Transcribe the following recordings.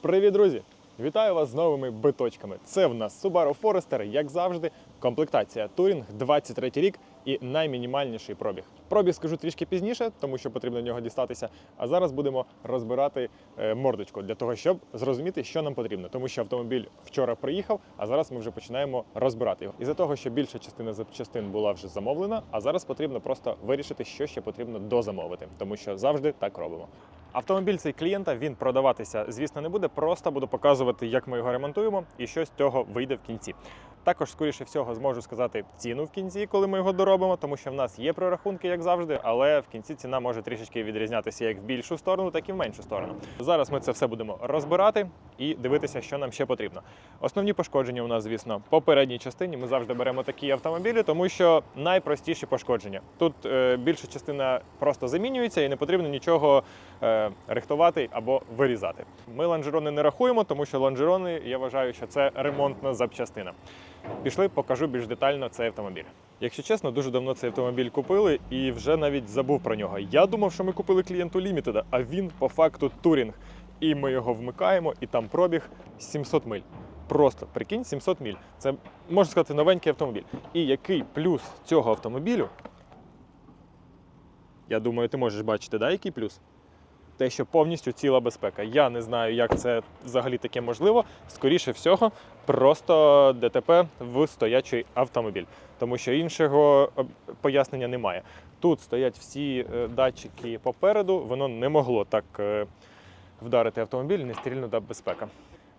Привіт, друзі! Вітаю вас з новими биточками. Це в нас Subaru Forester, як завжди, комплектація Touring, 23 рік і наймінімальніший пробіг. Пробіг скажу трішки пізніше, тому що потрібно до нього дістатися. А зараз будемо розбирати е, мордочку для того, щоб зрозуміти, що нам потрібно. Тому що автомобіль вчора приїхав, а зараз ми вже починаємо розбирати його. Із-за того, що більша частина запчастин була вже замовлена, а зараз потрібно просто вирішити, що ще потрібно дозамовити, тому що завжди так робимо. Автомобіль цей клієнта він продаватися, звісно, не буде. Просто буду показувати, як ми його ремонтуємо, і що з цього вийде в кінці. Також, скоріше всього, зможу сказати ціну в кінці, коли ми його доробимо, тому що в нас є прорахунки, як завжди, але в кінці ціна може трішечки відрізнятися як в більшу сторону, так і в меншу сторону. Зараз ми це все будемо розбирати і дивитися, що нам ще потрібно. Основні пошкодження у нас, звісно, по передній частині. Ми завжди беремо такі автомобілі, тому що найпростіші пошкодження. Тут е, більша частина просто замінюється і не потрібно нічого е, рихтувати або вирізати. Ми лонжерони не рахуємо, тому що лонжерони, я вважаю, що це ремонтна запчастина. Пішли, покажу більш детально цей автомобіль. Якщо чесно, дуже давно цей автомобіль купили і вже навіть забув про нього. Я думав, що ми купили клієнту лімітеда, а він по факту турінг. І ми його вмикаємо, і там пробіг 700 миль. Просто прикинь, 700 миль. Це можна сказати новенький автомобіль. І який плюс цього автомобілю? Я думаю, ти можеш бачити, да, який плюс? Те, що повністю ціла безпека. Я не знаю, як це взагалі таке можливо. Скоріше всього, просто ДТП в стоячий автомобіль, тому що іншого е, пояснення немає. Тут стоять всі е, датчики попереду, воно не могло так е, вдарити автомобіль, не стрільна безпека.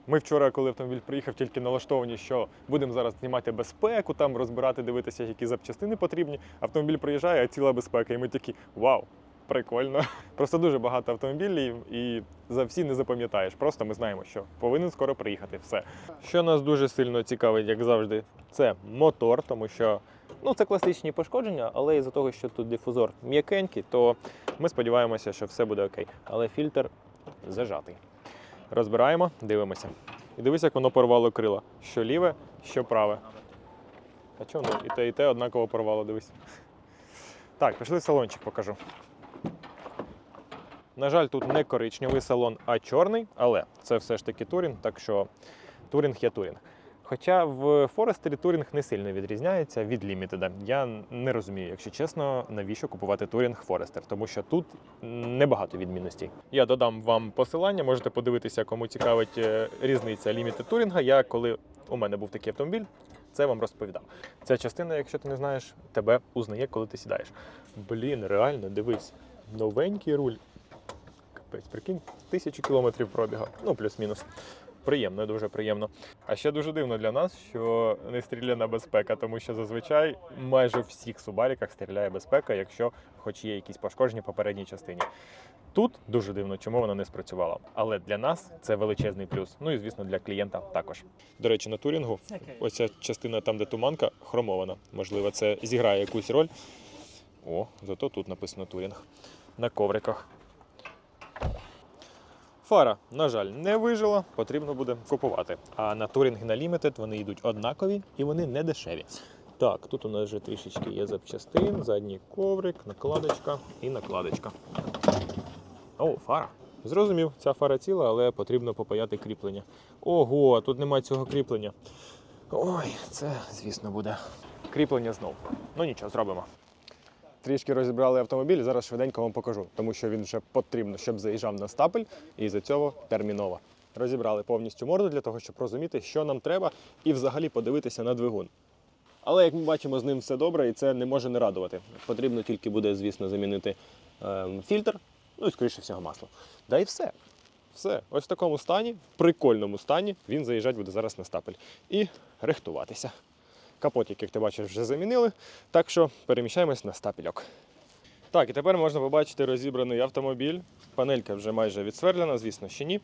Ми вчора, коли автомобіль приїхав, тільки налаштовані, що будемо зараз знімати безпеку, там розбирати, дивитися, які запчастини потрібні. Автомобіль приїжджає, а ціла безпека. І ми такі вау, прикольно. Просто дуже багато автомобілів, і за всі не запам'ятаєш. Просто ми знаємо, що повинен скоро приїхати. Все. Що нас дуже сильно цікавить, як завжди, це мотор, тому що ну це класичні пошкодження, але із-за того, що тут дифузор м'якенький, то ми сподіваємося, що все буде окей. Але фільтр зажатий. Розбираємо, дивимося. І дивись, як воно порвало крила. Що ліве, що праве. А чому і те, і те однаково порвало, дивись. Так, пішли салончик покажу. На жаль, тут не коричневий салон, а чорний, але це все ж таки турінг, так що турінг є турінг. Хоча в Форестері турінг не сильно відрізняється від лімітеда. Я не розумію, якщо чесно, навіщо купувати турінг Форестер, тому що тут небагато відмінностей. Я додам вам посилання, можете подивитися, кому цікавить е, різниця лімітед турінга. Я коли у мене був такий автомобіль, це вам розповідав. Ця частина, якщо ти не знаєш, тебе узнає, коли ти сідаєш. Блін, реально, дивись, новенький руль. Прикинь, тисячу кілометрів пробігав, ну плюс-мінус. Приємно, дуже приємно. А ще дуже дивно для нас, що не стріляна безпека, тому що зазвичай майже в всіх субаріках стріляє безпека, якщо хоч є якісь пошкодження по передній частині. Тут дуже дивно, чому вона не спрацювала. Але для нас це величезний плюс. Ну і звісно, для клієнта також. До речі, на турінгу ось ця частина там, де туманка, хромована. Можливо, це зіграє якусь роль. О, зато тут написано турінг. На ковриках. Фара, на жаль, не вижила, потрібно буде купувати. А на Touring на Limited вони йдуть однакові і вони не дешеві. Так, тут у нас вже трішечки є запчастин, задній коврик, накладочка і накладочка. О, фара. Зрозумів, ця фара ціла, але потрібно попаяти кріплення. Ого, тут немає цього кріплення. Ой, це, звісно, буде. Кріплення знов. Ну нічого, зробимо. Трішки розібрали автомобіль, зараз швиденько вам покажу, тому що він вже потрібно, щоб заїжджав на стапель, і за цього терміново. Розібрали повністю морду для того, щоб розуміти, що нам треба, і взагалі подивитися на двигун. Але як ми бачимо, з ним все добре, і це не може не радувати. Потрібно тільки буде, звісно, замінити е, фільтр, ну і скоріше всього масло. Да і все. Все, ось в такому стані, прикольному стані, він заїжджати буде зараз на стапель. І рихтуватися. Капотик, як ти бачиш, вже замінили. Так що переміщаємось на стапельок. Так, і тепер можна побачити розібраний автомобіль. Панелька вже майже відсверлена, звісно, ще ні.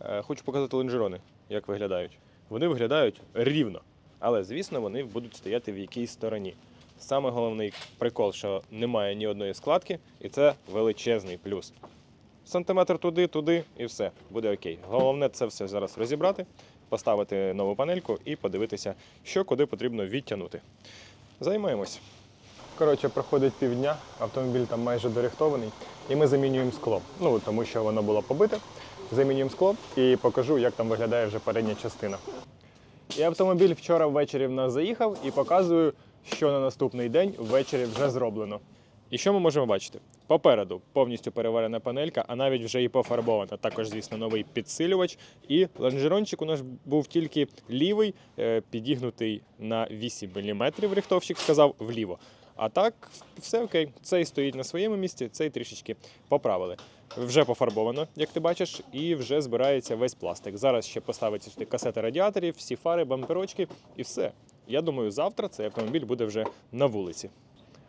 Е, Хочу показати лонжерони, як виглядають. Вони виглядають рівно, але, звісно, вони будуть стояти в якійсь стороні. Саме головний прикол, що немає ні одної складки, і це величезний плюс. Сантиметр туди, туди і все, буде окей. Головне це все зараз розібрати, поставити нову панельку і подивитися, що куди потрібно відтягнути. Займаємось. Коротше, проходить півдня, автомобіль там майже дорихтований, і ми замінюємо скло. Ну, тому що воно було побите. замінюємо скло і покажу, як там виглядає вже передня частина. І автомобіль вчора ввечері в нас заїхав і показую, що на наступний день ввечері вже зроблено. І що ми можемо бачити? Попереду повністю переварена панелька, а навіть вже і пофарбована. Також, звісно, новий підсилювач. І лонжерончик у нас був тільки лівий, е, підігнутий на 8 мм, рихтовщик сказав, вліво. А так, все окей. Цей стоїть на своєму місці, цей трішечки поправили. Вже пофарбовано, як ти бачиш, і вже збирається весь пластик. Зараз ще поставиться сюди касети радіаторів, всі фари, бамперочки і все. Я думаю, завтра цей автомобіль буде вже на вулиці.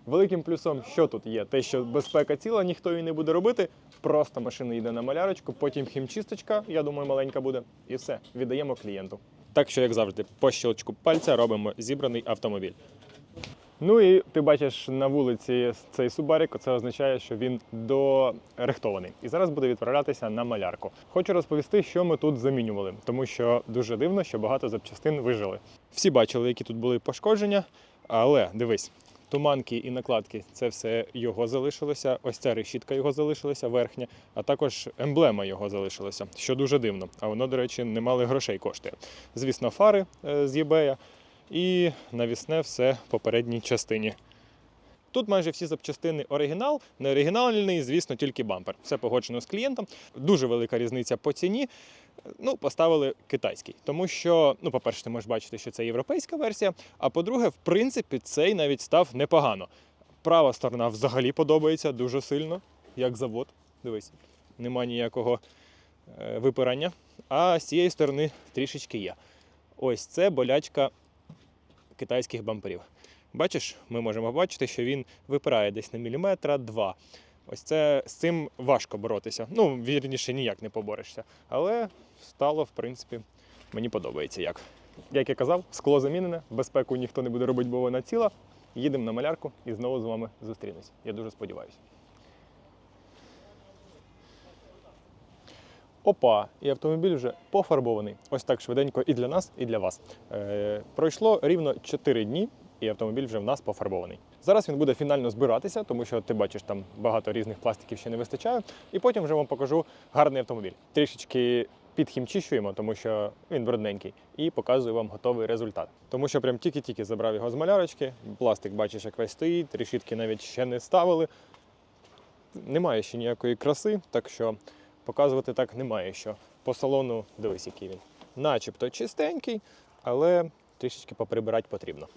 Великим плюсом, що тут є, те, що безпека ціла, ніхто її не буде робити. Просто машина йде на малярочку, потім хімчисточка, я думаю, маленька буде, і все, віддаємо клієнту. Так що, як завжди, по щелчку пальця робимо зібраний автомобіль. Ну і ти бачиш на вулиці цей субарик, це означає, що він дорихтований. І зараз буде відправлятися на малярку. Хочу розповісти, що ми тут замінювали, тому що дуже дивно, що багато запчастин вижили. Всі бачили, які тут були пошкодження, але дивись. Туманки і накладки це все його залишилося. Ось ця решітка його залишилася верхня, а також емблема його залишилася, що дуже дивно. А воно, до речі, немало грошей коштує. Звісно, фари е, з eBay і навісне все в попередній частині. Тут майже всі запчастини оригінал, не оригінальний, звісно, тільки бампер. Все погоджено з клієнтом. Дуже велика різниця по ціні. Ну, поставили китайський, тому що, ну, по-перше, ти можеш бачити, що це європейська версія. А по-друге, в принципі, цей навіть став непогано. Права сторона взагалі подобається дуже сильно, як завод. Дивись, нема ніякого е, випирання. А з цієї сторони трішечки є. Ось це болячка китайських бамперів. Бачиш, ми можемо бачити, що він випирає десь на міліметра два. Ось це з цим важко боротися. Ну, вірніше, ніяк не поборешся. Але стало, в принципі, мені подобається як. Як я казав, скло замінене, безпеку ніхто не буде робити, бо вона ціла. Їдемо на малярку і знову з вами зустрінусь. Я дуже сподіваюся. Опа, і автомобіль вже пофарбований. Ось так швиденько і для нас, і для вас. Е, пройшло рівно 4 дні, і автомобіль вже в нас пофарбований. Зараз він буде фінально збиратися, тому що ти бачиш, там багато різних пластиків ще не вистачає. І потім вже вам покажу гарний автомобіль. Трішечки підхімчищуємо, тому що він брудненький, і показую вам готовий результат. Тому що прям тільки-тільки забрав його з малярочки. Пластик, бачиш, як весь стоїть, решітки навіть ще не ставили. Немає ще ніякої краси, так що показувати так немає що. По салону дивись, який він. Начебто чистенький, але трішечки поприбирати потрібно.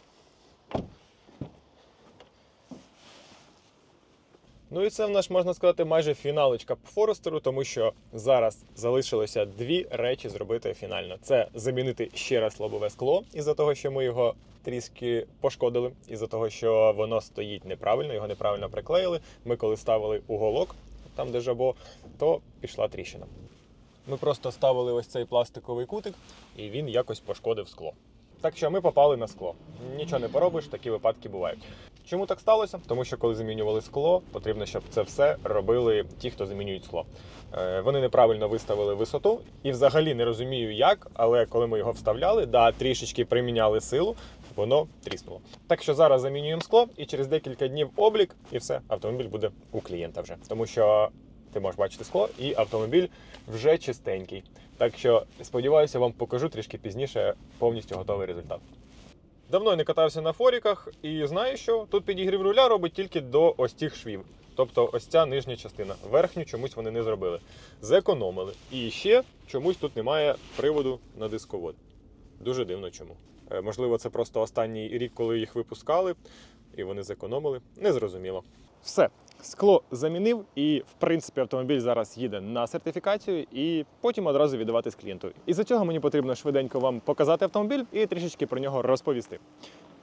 Ну і це в нас можна сказати майже фіналочка по Форестеру, тому що зараз залишилося дві речі зробити фінально. Це замінити ще раз лобове скло, із-за того, що ми його трішки пошкодили, із-за того, що воно стоїть неправильно, його неправильно приклеїли. Ми коли ставили уголок, там де жабо, то пішла тріщина. Ми просто ставили ось цей пластиковий кутик, і він якось пошкодив скло. Так що ми попали на скло. Нічого не поробиш, такі випадки бувають. Чому так сталося? Тому що коли замінювали скло, потрібно, щоб це все робили ті, хто замінюють скло. Е, Вони неправильно виставили висоту і взагалі не розумію як, але коли ми його вставляли, да, трішечки приміняли силу, воно тріснуло. Так що зараз замінюємо скло і через декілька днів облік, і все, автомобіль буде у клієнта вже. Тому що ти можеш бачити скло, і автомобіль вже чистенький. Так що сподіваюся, вам покажу трішки пізніше повністю готовий результат. Давно не катався на форіках і знаю, що тут підігрів руля робить тільки до ось цих швів. Тобто ось ця нижня частина. Верхню чомусь вони не зробили. Зекономили. І ще чомусь тут немає приводу на дисковод. Дуже дивно чому. Е, Можливо, це просто останній рік, коли їх випускали, і вони зекономили. Незрозуміло. Все, скло замінив, і в принципі автомобіль зараз їде на сертифікацію і потім одразу віддаватись клієнту. І за цього мені потрібно швиденько вам показати автомобіль і трішечки про нього розповісти.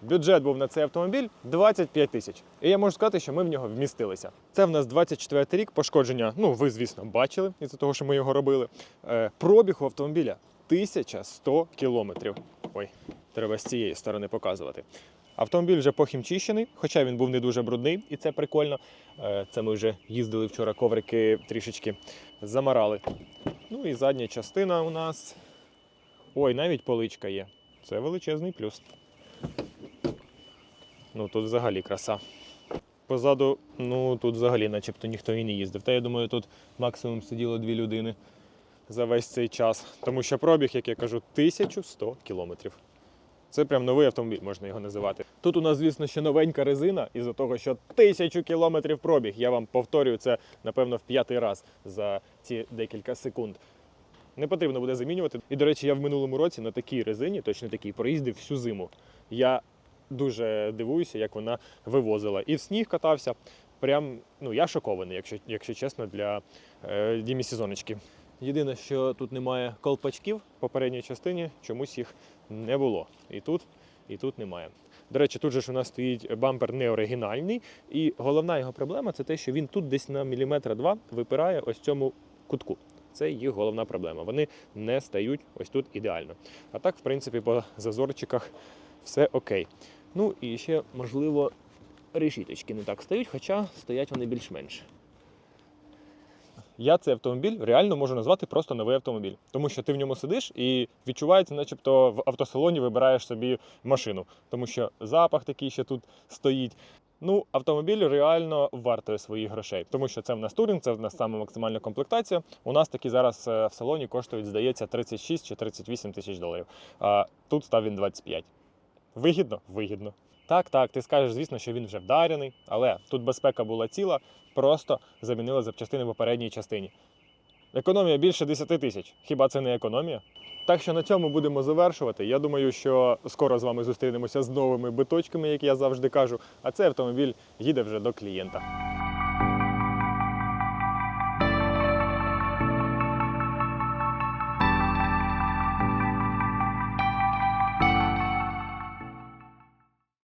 Бюджет був на цей автомобіль 25 тисяч. І я можу сказати, що ми в нього вмістилися. Це в нас 24 рік пошкодження. Ну, ви, звісно, бачили із-за того, що ми його робили. Е, пробіг у автомобіля 1100 кілометрів. Ой, треба з цієї сторони показувати. Автомобіль вже похімчищений, хоча він був не дуже брудний, і це прикольно. Е, Це ми вже їздили вчора, коврики трішечки замарали. Ну і задня частина у нас. Ой, навіть поличка є. Це величезний плюс. Ну тут взагалі краса. Позаду, ну тут взагалі начебто ніхто і не їздив. Та я думаю, тут максимум сиділо дві людини за весь цей час, тому що пробіг, як я кажу, 1100 кілометрів. Це прям новий автомобіль, можна його називати. Тут у нас, звісно, ще новенька резина, із-за того, що тисячу кілометрів пробіг. Я вам повторюю це, напевно, в п'ятий раз за ці декілька секунд. Не потрібно буде замінювати. І, до речі, я в минулому році на такій резині, точно такій, проїздив всю зиму. Я дуже дивуюся, як вона вивозила. І в сніг катався. Прям, ну, я шокований, якщо, якщо чесно, для е, Дімі Сезоночки. Єдине, що тут немає колпачків в попередній частині, чомусь їх не було. І тут, і тут немає. До речі, тут же ж у нас стоїть бампер не оригінальний, і головна його проблема це те, що він тут десь на міліметра два випирає ось цьому кутку. Це їх головна проблема. Вони не стають ось тут ідеально. А так, в принципі, по зазорчиках все окей. Ну і ще, можливо, решіточки не так стають, хоча стоять вони більш-менш. Я цей автомобіль реально можу назвати просто новий автомобіль, тому що ти в ньому сидиш і відчувається, начебто в автосалоні вибираєш собі машину, тому що запах такий ще тут стоїть. Ну, автомобіль реально вартує своїх грошей, тому що це в нас турінг, це в нас саме максимальна комплектація. У нас такі зараз е, в салоні коштують, здається, 36 чи 38 тисяч доларів. А тут став він 25. Вигідно? Вигідно. Так, так, ти скажеш, звісно, що він вже вдарений, але тут безпека була ціла, просто замінили запчастини в попередній частині. Економія більше 10 тисяч. Хіба це не економія? Так що на цьому будемо завершувати. Я думаю, що скоро з вами зустрінемося з новими биточками, як я завжди кажу. А цей автомобіль їде вже до клієнта.